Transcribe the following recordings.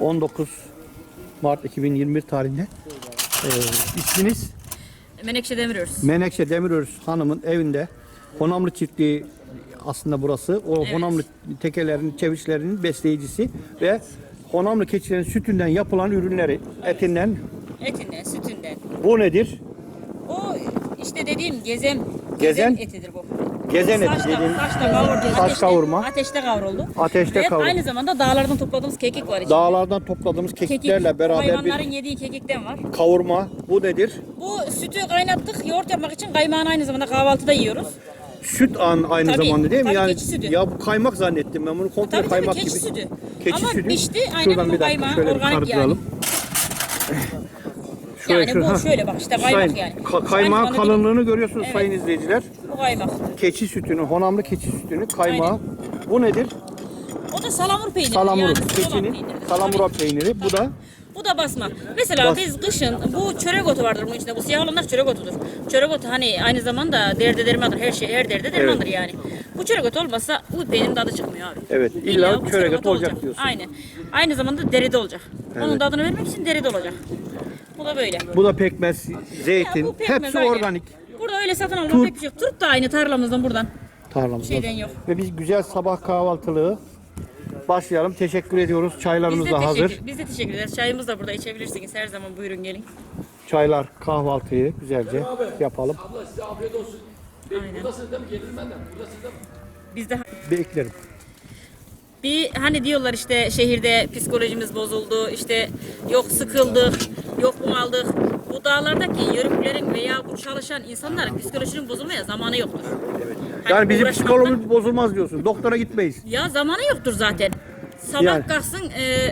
19 Mart 2021 tarihinde. Ee, isminiz Menekşe Demirörs. Menekşe Demirörs Hanım'ın evinde Honamlı çiftliği aslında burası. O Evet. Honamlı tekelerin, çeviçlerinin besleyicisi ve Honamlı keçilerin sütünden yapılan ürünleri etinden. Etinden, sütünden. Bu nedir? O işte dediğim gezem, Gezen? etidir bu. Gezen eti Saçta, dediğin saçta kavruldu. saç ateşte, kavurma. Ateşte kavruldu. Ateşte Ve aynı zamanda dağlardan topladığımız kekik var içinde. Dağlardan topladığımız kekiklerle beraber Hayvanların bir yediği kekikten var. kavurma. Bu nedir? Bu sütü kaynattık. Yoğurt yapmak için kaymağını aynı zamanda kahvaltıda yiyoruz. Süt an aynı Tabii, zamanda değil mi? tabii Yani keçi sütü. ya bu kaymak zannettim ben bunu komple Tabii tabii kaymak keçi gibi. sütü. Keçi Ama sütü. pişti. Aynen Şuradan bu bir dakika kaymağı şöyle bir organik yani. Yani bu şöyle bak işte kaymak Sayın, yani. ka- Aynı kaymağın zamanda kalınlığını görüyorsunuz Evet. sayın izleyiciler. Bu kaymak. Keçi sütünü, honamlı keçi sütünü, kaymağı. Bu nedir? O da salamur peyniri. Salamur. yani, Keçinin salamura Tabii. peyniri. Bu da Bu da basma. Mesela Bas- biz kışın bu çörek otu vardır bunun içinde. Bu siyah olanlar çörek otudur. Çörek otu hani aynı zamanda derde dermandır. Her şey her derde dermandır yani. Bu çörek otu olmasa bu peynirin tadı çıkmıyor abi. Evet, illa bu çörek otu olacak diyorsun. Aynen. Aynı zamanda deride olacak. Onun Evet. tadını vermek için deride olacak. Bu da böyle. bu da pekmez, Ya zeytin. bu pekmez, Hepsi aynen. organik Burada öyle satın Turp. pek bir şey yok. Turp da aynı tarlamızdan buradan. tarlamızda. Şeyden yok. Ve biz güzel sabah kahvaltılığı başlayalım. Teşekkür ediyoruz. Biz Çaylarımız de, da hazır. biz de teşekkür ederiz. Çayımız da burada içebilirsiniz. Her zaman buyurun gelin. Çaylar, kahvaltıyı güzelce yapalım. Aynen. Biz de Beklerim. Bir hani diyorlar işte şehirde psikolojimiz bozuldu, işte yok sıkıldık, yok bunaldık. Bu dağlardaki yörüklerin veya bu çalışan insanların psikolojinin bozulmaya zamanı yoktur. Hani Yani bizim uğraşmaktan- psikologumuz bozulmaz diyorsun. Doktora gitmeyiz. Ya zamanı yoktur zaten. Sabah Yani. kalksın e,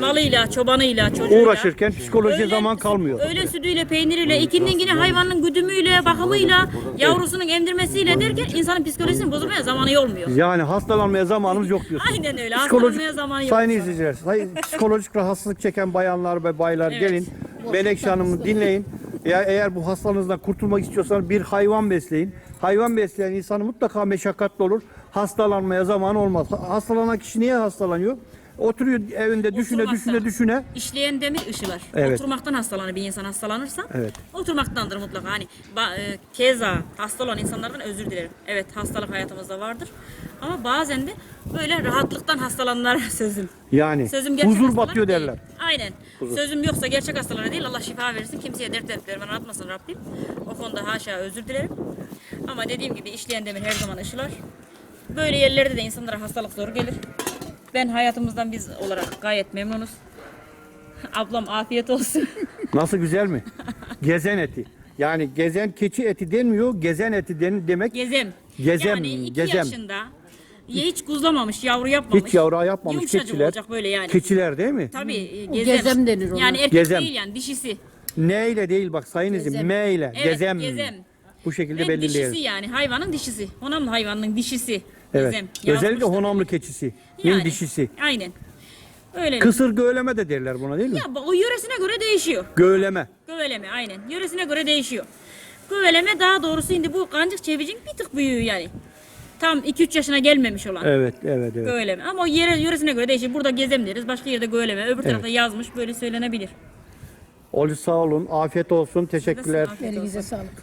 malıyla, çobanıyla, çocuğuyla. Uğraşırken psikolojiye Öğlen- zaman kalmıyor. Öğlen sütüyle, peyniriyle, ikindin yine hayvanın güdümüyle, bakımıyla, yavrusunun emdirmesiyle derken insanın psikolojisinin bozulmaya zamanı olmuyor. Yani hastalanmaya zamanımız yok diyorsun. Aynen öyle. Psikolojik, Hastalanmaya zamanı yok. sayın izleyiciler, sayın psikolojik rahatsızlık çeken bayanlar ve baylar Evet. gelin. Menekşe Hanım'ı dinleyin. Ya eğer bu hastalığınızdan kurtulmak istiyorsanız bir hayvan besleyin. Hayvan besleyen insanı mutlaka meşakkatli olur. Hastalanmaya zaman olmaz. Ha- Hastalanan kişi niye hastalanıyor? Oturuyor evinde düşüne Oturmaktan. düşüne düşüne. İşleyen demir ışılar. Evet. Oturmaktan hastalanır bir insan hastalanırsa. Evet. Oturmaktandır mutlaka. Hani ba- e, keza hasta olan insanlardan özür dilerim. Evet hastalık hayatımızda vardır. Ama bazen de böyle rahatlıktan hastalananlar sözüm. Yani Sözüm gerçek huzur hastalara batıyor değil. derler. Aynen. Sözüm yoksa gerçek hastalara değil Allah şifa versin. Kimseye dert dertlerimi anlatmasın Rabbim. O konuda haşa özür dilerim. Ama dediğim gibi işleyen demir her zaman ışılar. Böyle yerlerde de insanlara hastalık zor gelir. Ben hayatımızdan biz olarak gayet memnunuz. Ablam afiyet olsun. Nasıl güzel mi? Gezen eti. Yani gezen keçi eti denmiyor, gezen eti den demek. Gezem. Gezem, Yani iki gezem. yaşında ya hiç kuzlamamış, yavru yapmamış. Hiç yavru yapmamış Yumuşacık keçiler. olacak böyle yani. Keçiler değil mi? Tabii e, gezem. gezem denir ona. Yani erkek Gezem. değil yani dişisi. Ne ile değil bak sayın izim. Gezem. M ile. Evet, gezem. gezem. Bu şekilde Ve belirleyelim. dişisi yani hayvanın dişisi. Honamlı hayvanın dişisi. Evet. Gezem. Özellikle Yazmışlar. honamlı keçisi. Yani, dişisi. Aynen. Öyle. Kısır göğleme de derler buna değil mi? Ya o yöresine göre değişiyor. Göğleme. Göveleme aynen. Yöresine göre değişiyor. Göveleme daha doğrusu şimdi bu kancık çevicin bir tık büyüğü yani. Tam 2-3 yaşına gelmemiş olan. Evet, evet, evet. Göveleme. Ama o yere, yöresine göre değişir. Burada gezem deriz. Başka yerde göveleme. Öbür tarafta yazmış. Böyle söylenebilir. Oli sağ olun. Afiyet olsun. Teşekkürler. Afiyet olsun. Elinize sağlık.